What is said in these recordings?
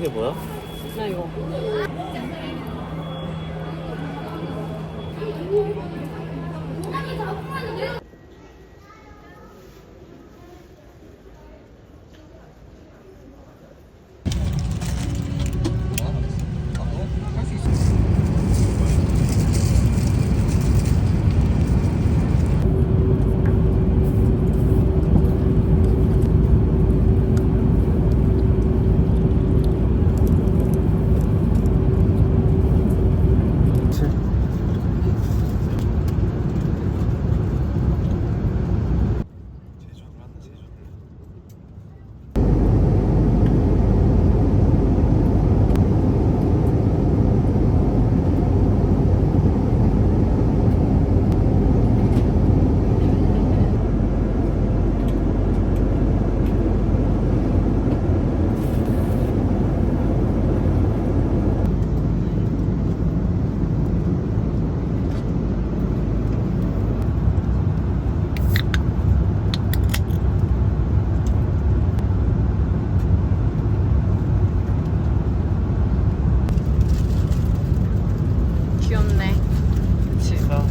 바닥에 뭐야? 나 이거. 그치. 제주도를 한다 제주도를 귀엽네. 그치? 자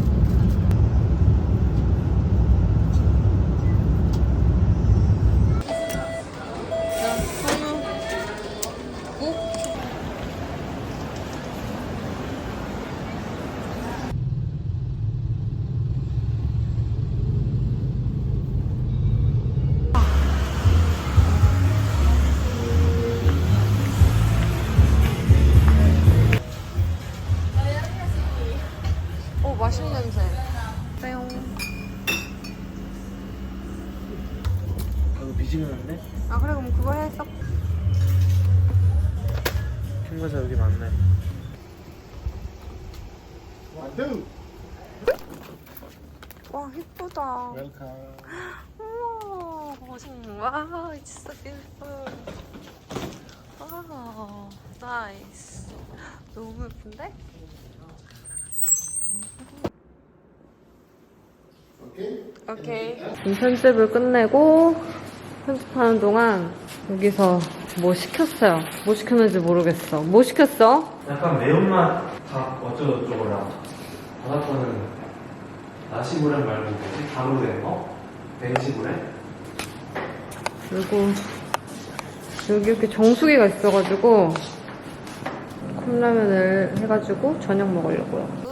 자, 성우. 꼭. 오, 맛있는 냄새. 빼용. 아, 이거 미지근 한데? 아, 그래, 그럼 그거 해, 썩. 핑과자 여기 많네 와, 예쁘다. 웰컴 우와, 와, it's so beautiful. 와, 나이스. 너무 예쁜데? 오케이. 지금 편집을 끝내고 편집하는 동안 여기서 뭐 시켰어요. 뭐 시켰는지 모르겠어. 뭐 시켰어? 약간 매운맛 밥 어쩌고저쩌고라 바닷거는 나시고랭 말고 뭐지? 가루래 어? 벤시고랭? 그리고 여기 이렇게 정수기가 있어가지고 컵라면을 해가지고 저녁 먹으려고요.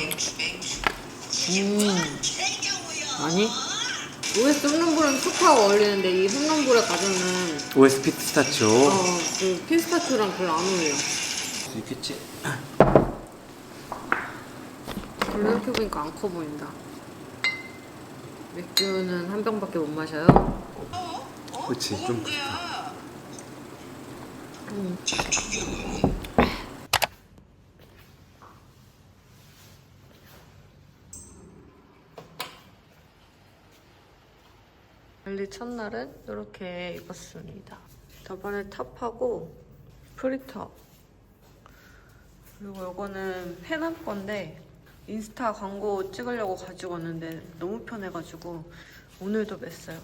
맛있어? 음. 아니? OS 홈런볼은 초코하고 어울리는데 이 홈런볼에 가져는 OS 피스타치오 어, 그 피스타치오랑 별로 안 어울려. 수 있겠지? 별로 이렇게 보니까 안 커 보인다. 맥주는 한 병밖에 못 마셔요. 그치 좀 그렇다 음. 관리 첫날은 이렇게 입었습니다. 저번에 탑하고 프리터 그리고 이거는 페남 건데 인스타 광고 찍으려고 가지고 왔는데 너무 편해가지고 오늘도 맸어요.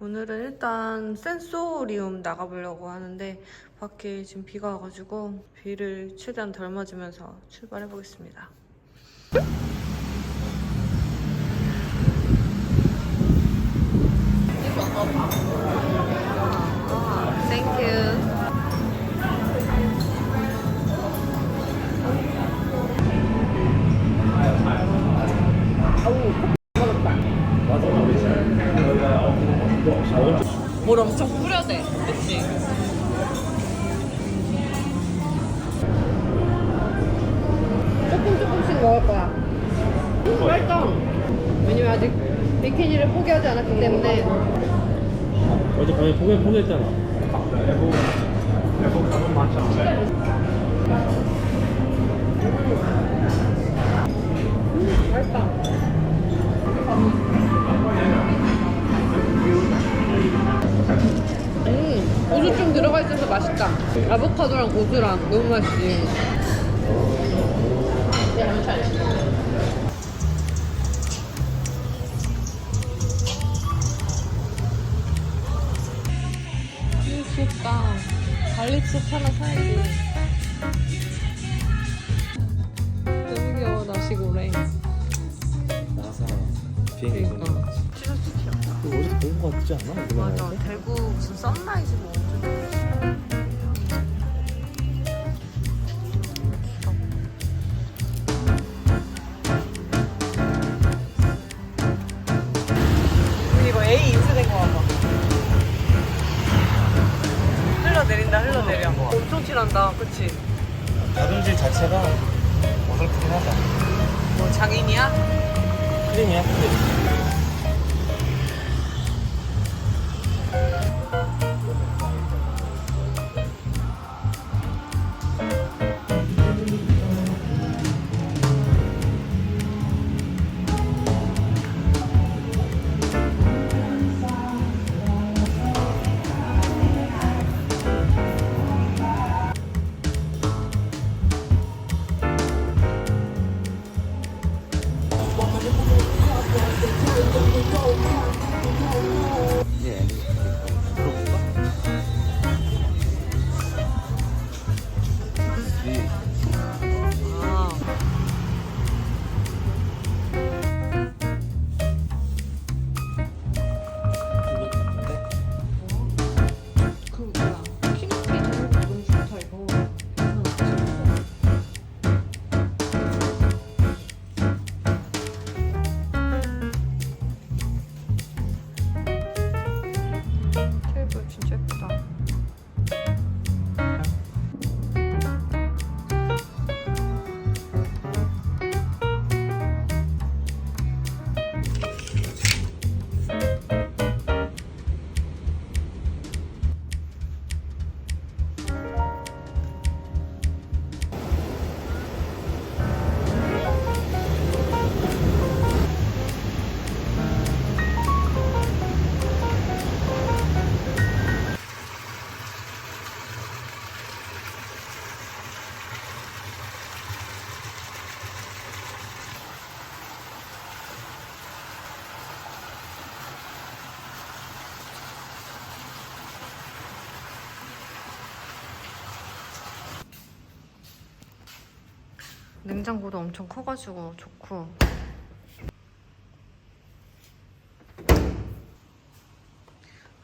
오늘은 일단 센소리움 나가보려고 하는데 밖에 지금 비가 와가지고 비를 최대한 덜 맞으면서 출발해보겠습니다. 왜 보냈잖아. 내복, 가면 많잖아. 음, 우수 좀 들어가 있어서 맛있다. 아보카도랑 고수랑 너무 맛있지. 갈릭칩 하나 사야지. 너무 귀여워, 나시고래. 나사 비행기 그러니까. 그러니까. 티셔츠 귀엽다. 이거 어디서 본거 같지 않아? 흘러내린다, 흘러내려. 엄청 칠한다, 그치? 다듬질 자체가 어설프긴 하다. 뭐 장인이야? 크림이야 크림. 냉장고도 엄청 커가지고 좋고.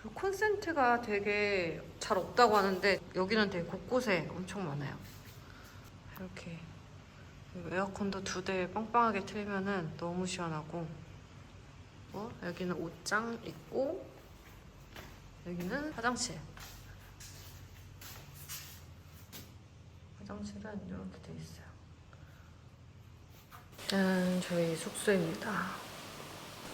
그리고 콘센트가 되게 잘 없다고 하는데 여기는 되게 곳곳에 엄청 많아요. 이렇게 에어컨도 두 대 빵빵하게 틀면은 너무 시원하고. 어, 여기는 옷장 있고 여기는 화장실. 화장실은 이렇게 돼 있어요 짠, 저희 숙소입니다.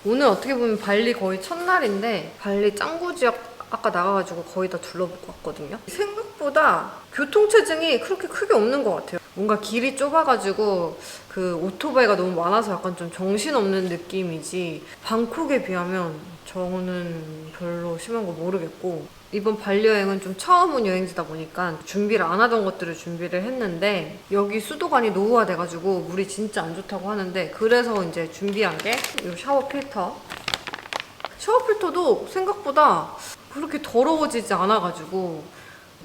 오늘 어떻게 보면 발리 거의 첫날인데 발리 짱구 지역 아까 나가가지고 거의 다 둘러보고 왔거든요. 생각보다 교통체증이 그렇게 크게 없는 것 같아요. 뭔가 길이 좁아가지고 그 오토바이가 너무 많아서 약간 좀 정신없는 느낌이지 방콕에 비하면 저는 별로 심한 거 모르겠고 이번 발리 여행은 좀 처음 온 여행지다 보니까 준비를 안 하던 것들을 준비를 했는데 여기 수도관이 노후화돼가지고 물이 진짜 안 좋다고 하는데 그래서 이제 준비한 게 이 샤워 필터 샤워 필터도 생각보다 그렇게 더러워지지 않아가지고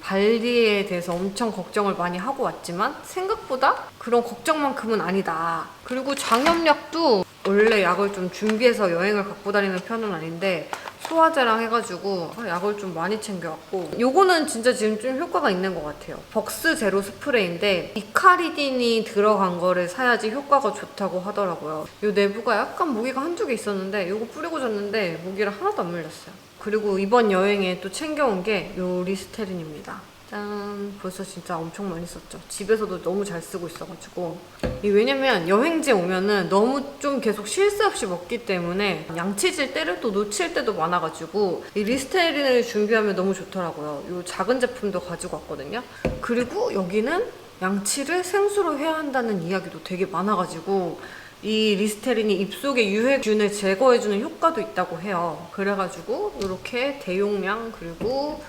발리에 대해서 엄청 걱정을 많이 하고 왔지만 생각보다 그런 걱정만큼은 아니다. 그리고 장염약도 원래 약을 좀 준비해서 여행을 갖고 다니는 편은 아닌데 소화제랑 해가지고 약을 좀 많이 챙겨왔고 요거는 진짜 지금 좀 효과가 있는 것 같아요. 벅스 제로 스프레이인데 이카리딘이 들어간 거를 사야지 효과가 좋다고 하더라고요. 요 내부가 약간 모기가 한두 개 있었는데 요거 뿌리고 잤는데 모기를 하나도 안 물렸어요. 그리고 이번 여행에 또 챙겨온 게 요 리스테린입니다. 짠 벌써 진짜 엄청 많이 썼죠. 집에서도 너무 잘 쓰고 있어가지고. 이 왜냐면 여행지에 오면은 너무 좀 계속 쉴 새 없이 먹기 때문에 양치질 때를 또 놓칠 때도 많아가지고 이 리스테린을 준비하면 너무 좋더라고요. 이 작은 제품도 가지고 왔거든요. 그리고 여기는 양치를 생수로 해야 한다는 이야기도 되게 많아가지고 이 리스테린이 입속의 유해균을 제거해주는 효과도 있다고 해요. 그래가지고 이렇게 대용량 그리고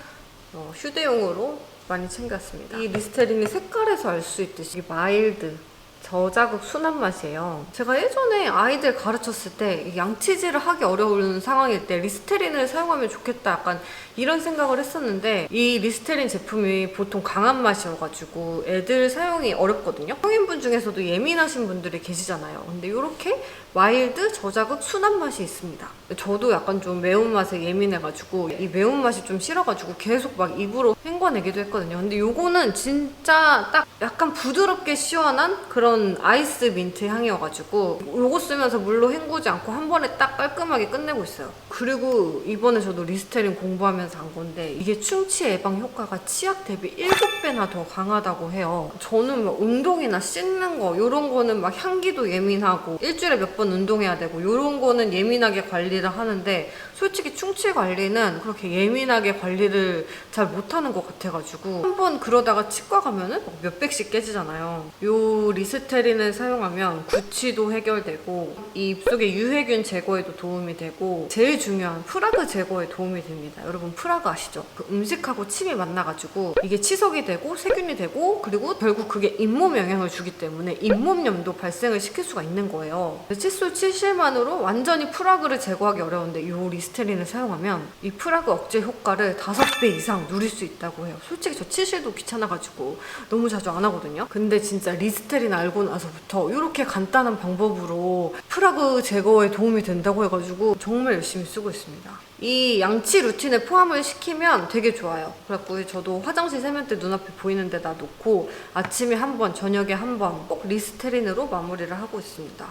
어, 휴대용으로 많이 챙겼습니다. 이 리스테린이 색깔에서 알 수 있듯이 마일드 저자극 순한 맛이에요. 제가 예전에 아이들 가르쳤을 때이 양치질을 하기 어려운 상황일 때 리스테린을 사용하면 좋겠다 약간 이런 생각을 했었는데 이 리스테린 제품이 보통 강한 맛이어가지고 애들 사용이 어렵거든요. 성인분 중에서도 예민하신 분들이 계시잖아요. 근데 이렇게 마일드 저자극 순한 맛이 있습니다. 저도 약간 좀 매운맛에 예민해가지고 이 매운맛이 좀 싫어가지고 계속 막 입으로 헹궈내기도 했거든요. 근데 요거는 진짜 딱 약간 부드럽게 시원한 그런 아이스 민트 향이어가지고 요거 쓰면서 물로 헹구지 않고 한 번에 딱 깔끔하게 끝내고 있어요. 그리고 이번에 저도 리스테린 공부하면서 안 건데 이게 충치 예방 효과가 치약 대비 7배나 더 강하다고 해요. 저는 막 운동이나 씻는 거 이런 거는 막 향기도 예민하고 일주일에 몇 번 운동해야 되고 이런 거는 예민하게 관리를 하는데 솔직히 충치 관리는 그렇게 예민하게 관리를 잘 못하는 것 같아가지고 한 번 그러다가 치과 가면은 막 몇백씩 깨지잖아요. 요 리스테린을 사용하면 구취도 해결되고 이 입속의 유해균 제거에도 도움이 되고 제일 중요한 프라그 제거에 도움이 됩니다. 여러분 프라그 아시죠? 그 음식하고 침이 만나가지고 이게 치석이 되고 세균이 되고 그리고 결국 그게 잇몸 영향을 주기 때문에 잇몸염도 발생을 시킬 수가 있는 거예요. 칫솔 칠실만으로 완전히 프라그를 제거하기 어려운데 이 리스테린을 사용하면 이 프라그 억제 효과를 5배 이상 누릴 수 있다 고 해요. 솔직히 저 칠실도 귀찮아가지고 너무 자주 안 하거든요. 근데 진짜 리스테린 알고 나서부터 이렇게 간단한 방법으로 프라그 제거에 도움이 된다고 해가지고 정말 열심히 쓰고 있습니다. 이 양치 루틴에 포함을 시키면 되게 좋아요. 그래갖고 저도 화장실 세면대 눈앞에 보이는 데다 놓고 아침에 한 번, 저녁에 한 번 꼭 리스테린으로 마무리를 하고 있습니다.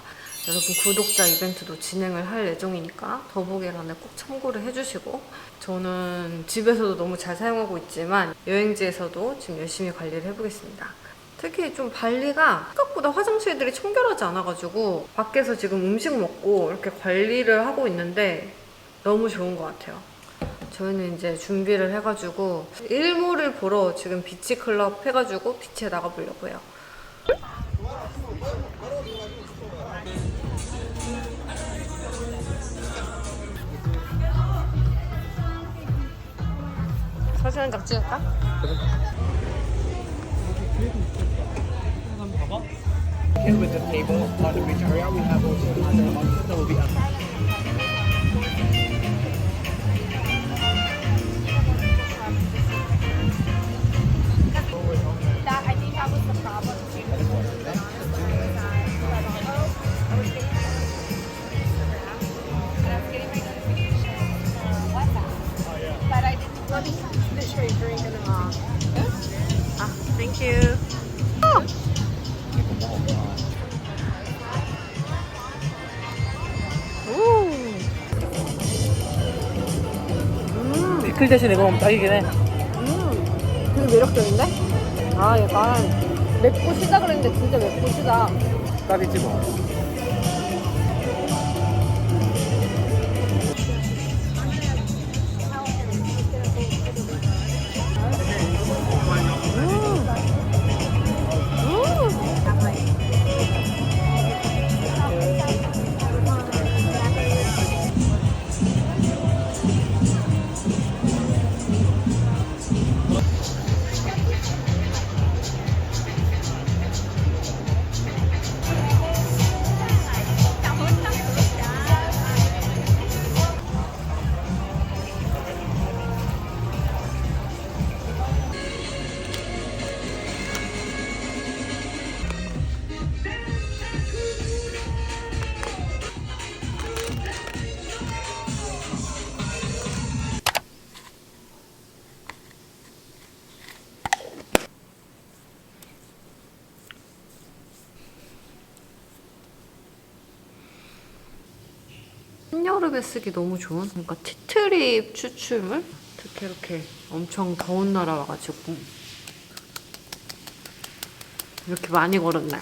여러분 구독자 이벤트도 진행을 할 예정이니까 더보기란에 꼭 참고를 해주시고 저는 집에서도 너무 잘 사용하고 있지만 여행지에서도 지금 열심히 관리를 해보겠습니다. 특히 좀 발리가 생각보다 화장실들이 청결하지 않아가지고 밖에서 지금 음식 먹고 이렇게 관리를 하고 있는데 너무 좋은 것 같아요. 저희는 이제 준비를 해가지고 일몰을 보러 지금 비치 클럽 해가지고 비치에 나가보려고 해요. 사진 한 장 찍을까? With 피클 대신 이거 먹으면 딱이긴 해. 되게 매력적인데? 아, 약간 맵고 시다 그랬는데 진짜 맵고 시다. 딱이지 뭐. 여름에 쓰기 너무 좋은 그러니까 티트립 추출물? 특히 이렇게 엄청 더운 나라 와가지고. 이렇게 많이 걸은 날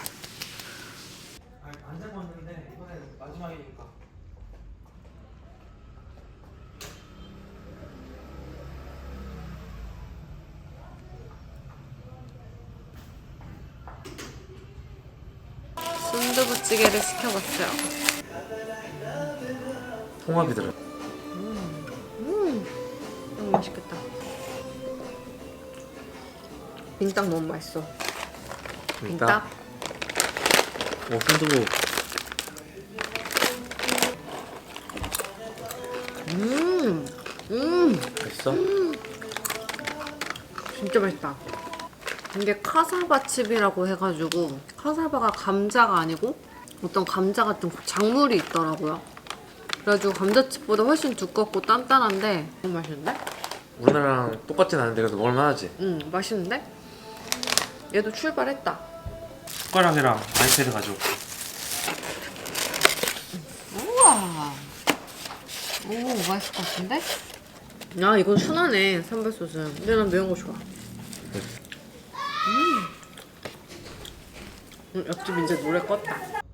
안 잡았는데 이번에 마지막이니까. 순두부찌개를 시켜봤어요 통합이 들어. 너무 맛있겠다 빙딱 너무 맛있어. 빙딱. 오 순두부. 음, 음, 맛있어? 진짜 맛있다. 이게 카사바 칩이라고 해가지고 카사바가 감자가 아니고 어떤 감자 같은 작물이 있더라고요. 그래가지고 감자칩보다 훨씬 두껍고 단단한데 너무 맛있는데? 우리나라랑 똑같진 않은데 그래도 먹을만하지. 음, 맛있는데? 얘도 출발했다. 숟가락이랑 아이패드 가져올게. 우와. 오, 맛있을 것 같은데? 야, 이건 순하네, 삼발 소스. 근데 난 매운 거 좋아. 음. 음, 옆집 이제 노래 껐다.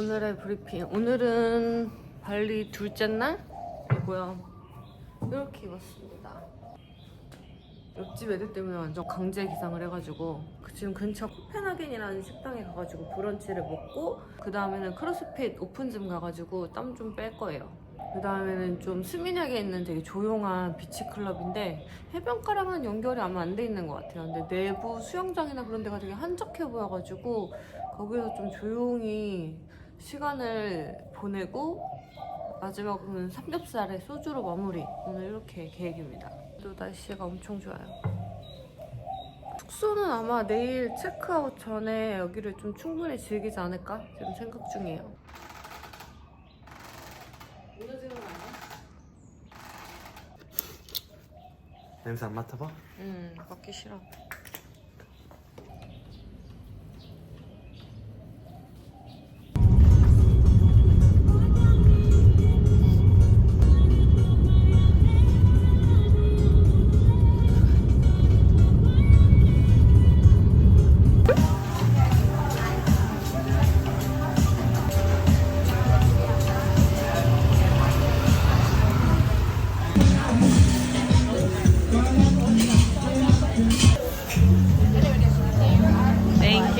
오늘의 브리핑. 오늘은 발리 둘째 날이고요. 이렇게 입었습니다. 옆집 애들 때문에 완전 강제 기상을 해가지고 그 지금 근처 코펜하겐이라는 식당에 가가지고 브런치를 먹고 그 다음에는 크로스핏 오픈짐 가가지고 땀 좀 뺄 거예요. 그 다음에는 좀 스미냑에 있는 되게 조용한 비치 클럽인데 해변가랑은 연결이 아마 안 돼 있는 것 같아요. 근데 내부 수영장이나 그런 데가 되게 한적해 보여가지고 거기서 좀 조용히 시간을 보내고 마지막은 삼겹살에 소주로 마무리. 오늘 이렇게 계획입니다. 또 날씨가 엄청 좋아요. 숙소는 아마 내일 체크아웃 전에 여기를 좀 충분히 즐기지 않을까 지금 생각 중이에요. 냄새 안 맡아봐? 응, 맡기 싫어.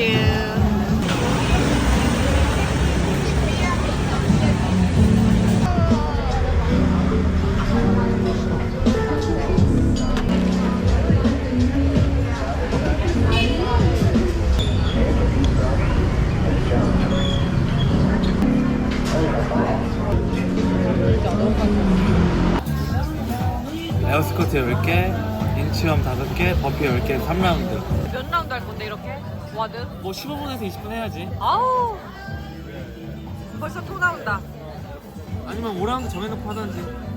You. 에어스커트 10개, 인치엄 5개, 버피 10개, 3라운드. 몇 라운드 할 건데 이렇게? 와드? 뭐 15분에서 20분 해야지. 아우 벌써 토 나온다. 아니면 5라운드 정해놓고 하던지.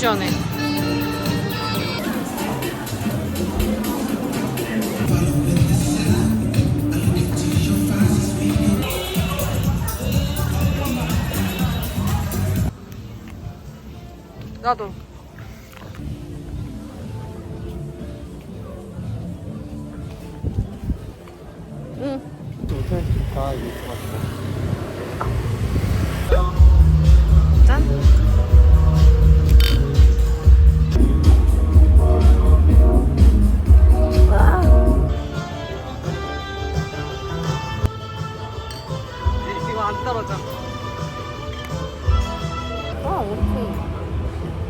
엄청 시 안 떨어져. 아, 오케이.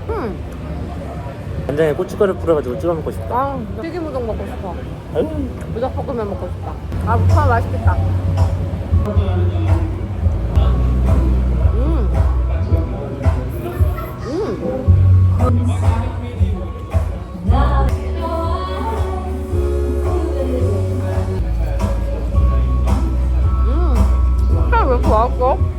음, 간장에 고춧가루 뿌려가지고 찍어 먹고 싶다 아, 튀김 우동 먹고 싶어. 아유 부닭볶음면 먹고 싶다. 아, 무파 맛있겠다. 음. 음. 음. 왜